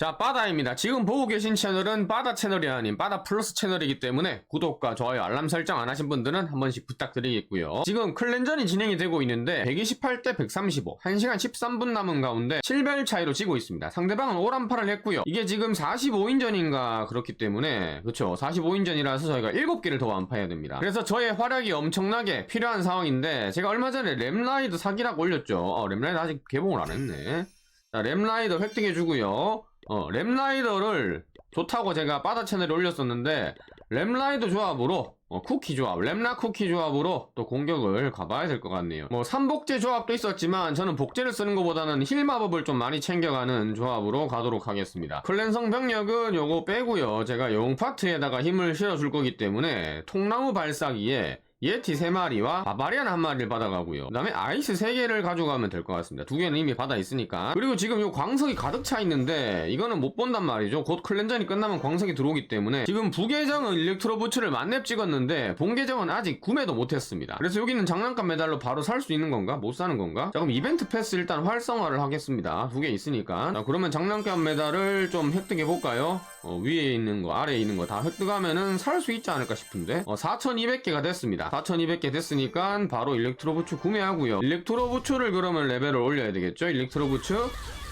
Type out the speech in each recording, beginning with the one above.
자, 바다입니다. 지금 보고 계신 채널은 바다 채널이 아닌 바다 플러스 채널이기 때문에 구독과 좋아요, 알람 설정 안 하신 분들은 한 번씩 부탁드리겠고요. 지금 클랜전이 진행이 되고 있는데 128대 135, 1시간 13분 남은 가운데 7별 차이로 지고 있습니다. 상대방은 오란파를 했고요. 이게 지금 45인전인가 그렇기 때문에 그렇죠. 45인전이라서 저희가 7개를 더 완파해야 됩니다. 그래서 저의 활약이 엄청나게 필요한 상황인데 제가 얼마 전에 램라이드 사기락 올렸죠. 어, 램라이드 아직 개봉을 안 했네. 자, 램라이더 획득해주고요. 어, 램라이더를 좋다고 제가 바다 채널에 올렸었는데, 램라이더 조합으로, 어, 쿠키 조합, 램라 쿠키 조합으로 또 공격을 가봐야 될 것 같네요. 뭐, 삼복제 조합도 있었지만, 저는 복제를 쓰는 것보다는 힐 마법을 좀 많이 챙겨가는 조합으로 가도록 하겠습니다. 클랜성 병력은 요거 빼고요. 제가 용 파트에다가 힘을 실어줄 거기 때문에, 통나무 발사기에 예티 3마리와 바바리안 한 마리를 받아가고요. 그 다음에 아이스 3개를 가져가면 될 것 같습니다. 두 개는 이미 받아 있으니까. 그리고 지금 요 광석이 가득 차 있는데 이거는 못 본단 말이죠. 곧 클렌전이 끝나면 광석이 들어오기 때문에 지금 부계정은 일렉트로 부츠를 만렙 찍었는데 본계정은 아직 구매도 못했습니다. 그래서 여기는 장난감 메달로 바로 살 수 있는 건가? 못 사는 건가? 자 그럼 이벤트 패스 일단 활성화를 하겠습니다. 두 개 있으니까. 자 그러면 장난감 메달을 좀 획득해 볼까요? 어, 위에 있는 거, 아래에 있는 거 다 획득하면은 살 수 있지 않을까 싶은데 어, 4,200개가 됐습니다. 4,200개 됐으니까 바로 일렉트로 부츠 구매하고요. 일렉트로 부츠를 그러면 레벨을 올려야 되겠죠? 일렉트로 부츠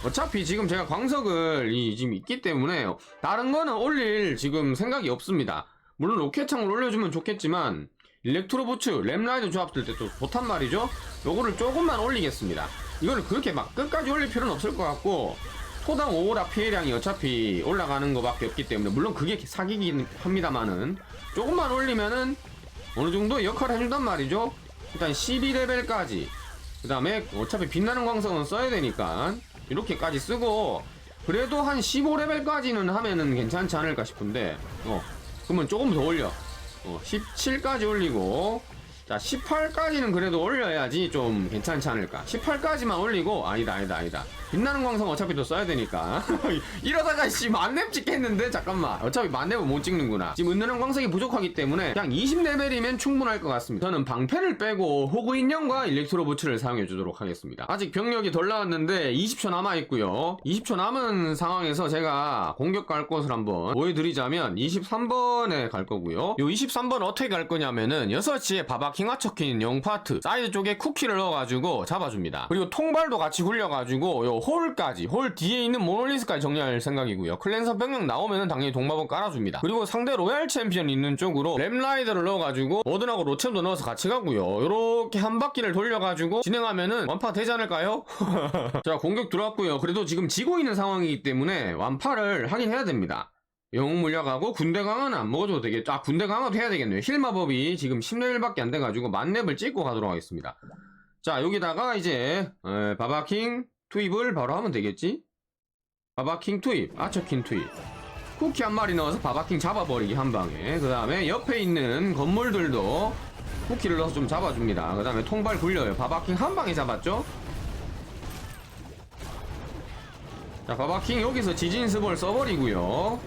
어차피 지금 제가 광석을 이, 지금 있기 때문에 다른 거는 올릴 지금 생각이 없습니다. 물론 로켓창을 올려주면 좋겠지만 일렉트로 부츠, 램라이더 조합 쓸때또 좋단 말이죠? 요거를 조금만 올리겠습니다. 이거를 그렇게 막 끝까지 올릴 필요는 없을 것 같고 토당 오라 피해량이 어차피 올라가는 것밖에 없기 때문에 물론 그게 사기긴 합니다만은 조금만 올리면은 어느 정도 역할을 해준단 말이죠. 일단 12레벨까지. 그 다음에 어차피 빛나는 광석은 써야 되니까 이렇게까지 쓰고 그래도 한 15레벨까지는 하면은 괜찮지 않을까 싶은데 어 그러면 조금 더 올려. 어 17까지 올리고 자 18까지는 그래도 올려야지 좀 괜찮지 않을까. 18까지만 올리고 아니다 아니다 아니다 빛나는 광석 어차피 또 써야 되니까. 이러다가 씨 만렙 찍겠는데? 잠깐만. 어차피 만렙은 못 찍는구나. 지금 은은한 광석이 부족하기 때문에 그냥 20레벨이면 충분할 것 같습니다. 저는 방패를 빼고 호구 인형과 일렉트로 부츠를 사용해 주도록 하겠습니다. 아직 병력이 덜 나왔는데 20초 남아 있고요. 20초 남은 상황에서 제가 공격 갈 곳을 한번 보여드리자면 23번에 갈 거고요. 요 23번 어떻게 갈 거냐면은 6시에 바바킹 화척킨 영파트 사이드 쪽에 쿠키를 넣어가지고 잡아줍니다. 그리고 통발도 같이 굴려가지고 요 홀까지 홀 뒤에 있는 모놀리스까지 정리할 생각이고요 클랜서 병력 나오면은 당연히 동마법 깔아줍니다 그리고 상대 로얄 챔피언 있는 쪽으로 램라이더를 넣어가지고 워든하고 로챔도 넣어서 같이 가고요 요렇게 한 바퀴를 돌려가지고 진행하면은 완파 되지 않을까요? 자 공격 들어왔고요 그래도 지금 지고 있는 상황이기 때문에 완파를 하긴 해야 됩니다 영웅 물려가고 군대 강화는 안 먹어줘도 되겠죠. 아 군대 강화도 해야 되겠네요. 힐 마법이 지금 10레벨밖에 안 돼가지고 만렙을 찍고 가도록 하겠습니다. 자 여기다가 이제 에, 바바킹 투입을 바로 하면 되겠지? 바바킹 투입, 아처킹 투입. 쿠키 한 마리 넣어서 바바킹 잡아버리기 한 방에. 그 다음에 옆에 있는 건물들도 쿠키를 넣어서 좀 잡아줍니다. 그 다음에 통발 굴려요. 바바킹 한 방에 잡았죠? 자 바바킹 여기서 지진스볼 써버리고요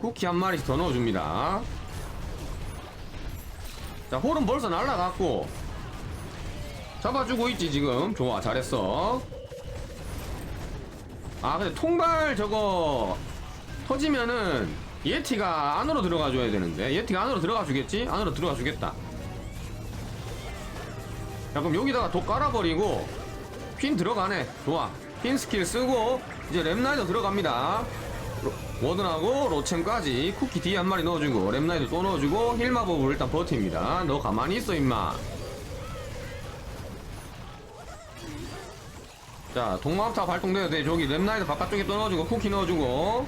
쿠키 한 마리씩 더 넣어줍니다 자 홀은 벌써 날라갔고 잡아주고 있지 지금 좋아 잘했어 아 근데 통발 저거 터지면은 예티가 안으로 들어가 줘야 되는데. 예티가 안으로 들어가 주겠지? 안으로 들어가 주겠다. 자 그럼 여기다가 독 깔아버리고 핀 들어가네. 좋아. 핀 스킬 쓰고 이제 랩라이더 들어갑니다. 로- 워든하고 로챔까지 쿠키 뒤에 한 마리 넣어주고 랩라이더 또 넣어주고 힐 마법을 일단 버팁니다. 너 가만히 있어 임마 자 동마합타 발동돼야 돼 저기 랩라이더 바깥쪽에 또 넣어주고 쿠키 넣어주고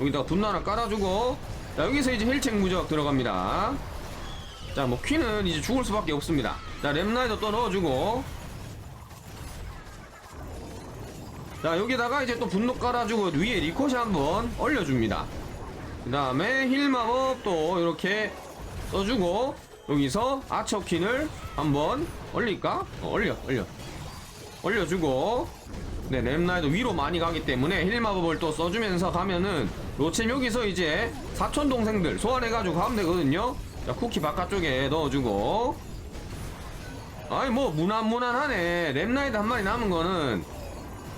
여기다가 분노 하나 깔아주고 자 여기서 이제 힐책 무적 들어갑니다. 자 뭐 퀸은 이제 죽을 수밖에 없습니다. 자 랩라이더 또 넣어주고 자 여기다가 이제 또 분노 깔아주고 위에 리코시 한번 올려줍니다. 그 다음에 힐 마법 또 이렇게 써주고 여기서 아처킨을 한번 올릴까? 어, 올려 올려 올려주고 네 램라이더 위로 많이 가기 때문에 힐 마법을 또 써주면서 가면은 로챔 여기서 이제 사촌 동생들 소환해가지고 가면 되거든요 자 쿠키 바깥쪽에 넣어주고 아니 뭐 무난무난하네 램라이더 한 마리 남은 거는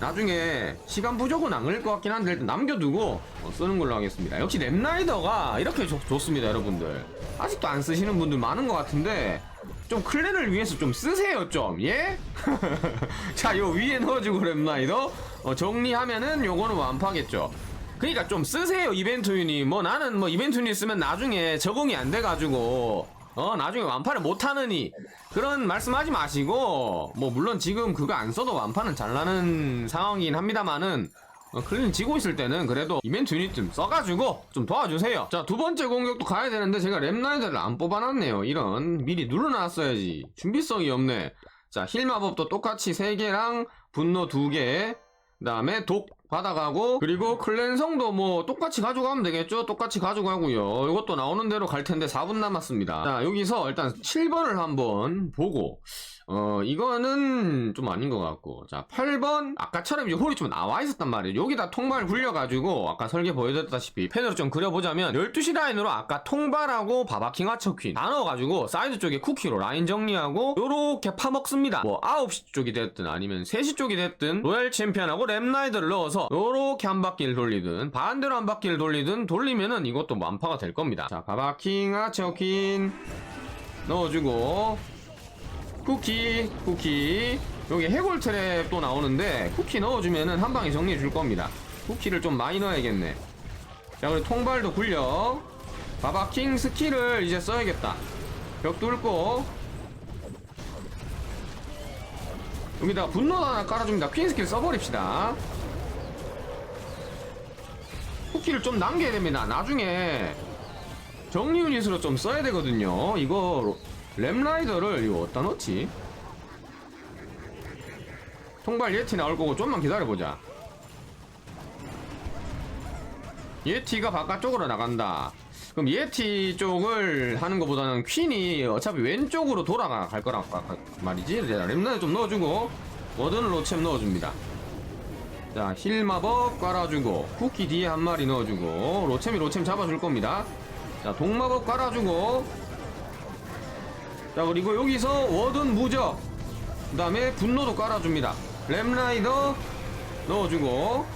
나중에 시간 부족은 안 걸릴 것 같긴 한데 일단 남겨두고 어, 쓰는 걸로 하겠습니다. 역시 랩라이더가 이렇게 좋, 좋습니다, 여러분들. 아직도 안 쓰시는 분들 많은 것 같은데 좀 클랜을 위해서 좀 쓰세요, 좀 예? 자, 요 위에 넣어주고 랩라이더 어, 정리하면은 요거는 완파겠죠. 그러니까 좀 쓰세요, 이벤트 유닛. 뭐 나는 뭐 이벤트 유닛 쓰면 나중에 적응이 안 돼가지고 어 나중에 완파를 못하느니 그런 말씀하지 마시고 뭐 물론 지금 그거 안 써도 완파는 잘 나는 상황이긴 합니다만은 어, 클린 지고 있을 때는 그래도 이벤트 유닛 좀 써가지고 좀 도와주세요. 자 두 번째 공격도 가야 되는데 제가 랩라이더를 안 뽑아놨네요. 이런 미리 눌러놨어야지. 준비성이 없네. 자 힐 마법도 똑같이 3개랑 분노 2개 그 다음에 독 받아가고 그리고 클랜성도 뭐 똑같이 가져가면 되겠죠? 똑같이 가져가고요. 이것도 나오는 대로 갈 텐데 4분 남았습니다. 자 여기서 일단 7번을 한번 보고 어 이거는 좀 아닌 것 같고. 자 8번 아까처럼 이제 홀이 좀 나와 있었단 말이에요. 여기다 통발 굴려가지고 아까 설계 보여드렸다시피 펜으로 좀 그려보자면 12시 라인으로 아까 통발하고 바바킹 하처퀸 다 넣어가지고 사이드 쪽에 쿠키로 라인 정리하고 요렇게 파먹습니다. 뭐 9시 쪽이 됐든 아니면 3시 쪽이 됐든 로얄 챔피언하고 랩라이더를 넣어서 요렇게 한 바퀴를 돌리든 반대로 한 바퀴를 돌리든 돌리면은 이것도 완파가 될 겁니다. 자 바바킹 하처퀸 넣어주고 쿠키 쿠키. 여기 해골 트랩 또 나오는데 쿠키 넣어주면은 한 방에 정리해 줄 겁니다. 쿠키를 좀 많이 넣어야겠네. 자 그리고 통발도 굴려. 바바킹 스킬을 이제 써야겠다. 벽 뚫고. 여기다가 분노 하나 깔아줍니다. 퀸 스킬 써버립시다. 쿠키를 좀 남겨야 됩니다. 나중에 정리 유닛으로 좀 써야 되거든요. 이거 램라이더를 이거 어디다 넣지? 통발 예티 나올 거고 좀만 기다려보자. 예티가 바깥쪽으로 나간다. 그럼 예티 쪽을 하는 것보다는 퀸이 어차피 왼쪽으로 돌아가 갈 거란 말이지? 램라이더 좀 넣어주고 워든 로챔 넣어줍니다. 자 힐 마법 깔아주고 쿠키 뒤에 한 마리 넣어주고 로챔이 로챔 잡아줄 겁니다. 자 동마법 깔아주고 자 그리고 여기서 워든 무적 그 다음에 분노도 깔아줍니다. 램라이더 넣어주고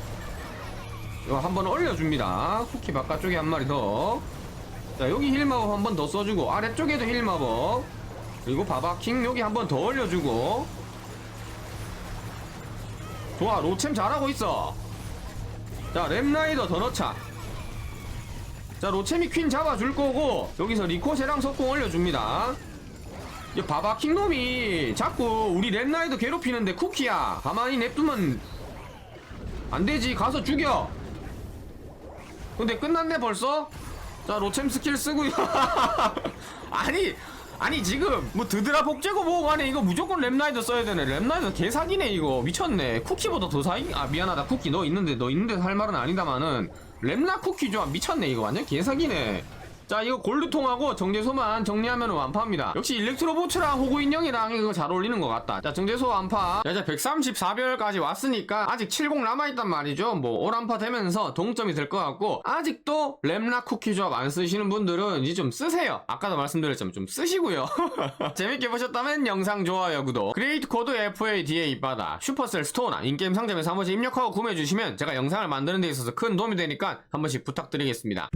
이거 한번 올려줍니다. 쿠키 바깥쪽에 한 마리 더자 여기 힐마법 한 번 더 써주고 아래쪽에도 힐마법. 그리고 바바킹 여기 한 번 더 올려주고. 좋아 로챔 잘하고 있어. 자 램라이더 더 넣자. 자 로챔이 퀸 잡아줄 거고 여기서 리코세랑 석궁 올려줍니다 이 바바킹 놈이 자꾸 우리 랩라이더 괴롭히는데 쿠키야. 가만히 냅두면 안 되지. 가서 죽여. 근데 끝났네 벌써? 자 로챔 스킬 쓰고요. 아니 아니 지금 뭐 드드라 복제고 뭐고 간에 이거 무조건 랩라이더 써야 되네. 랩라이더 개사기네 이거. 미쳤네. 쿠키보다 더 사기? 아 미안하다. 쿠키 너 있는데 너 있는데 할 말은 아니다마는. 랩라 쿠키 좀 미쳤네. 이거 완전 개사기네 자 이거 골드통하고 정제소만 정리하면 완파입니다. 역시 일렉트로보츠랑 호구 인형이랑 이거 잘 어울리는 것 같다. 자 정제소 완파. 자 이제 134별까지 왔으니까 아직 70 남아있단 말이죠. 뭐 올한파 되면서 동점이 될 것 같고 아직도 램라 쿠키 조합 안 쓰시는 분들은 이제 좀 쓰세요. 아까도 말씀드렸지만 좀 쓰시고요. 재밌게 보셨다면 영상 좋아요 구독. 크리에이트 코드 FADA 받아 슈퍼셀 스토어나 인게임 상점에서 한 번씩 입력하고 구매해주시면 제가 영상을 만드는 데 있어서 큰 도움이 되니까 한 번씩 부탁드리겠습니다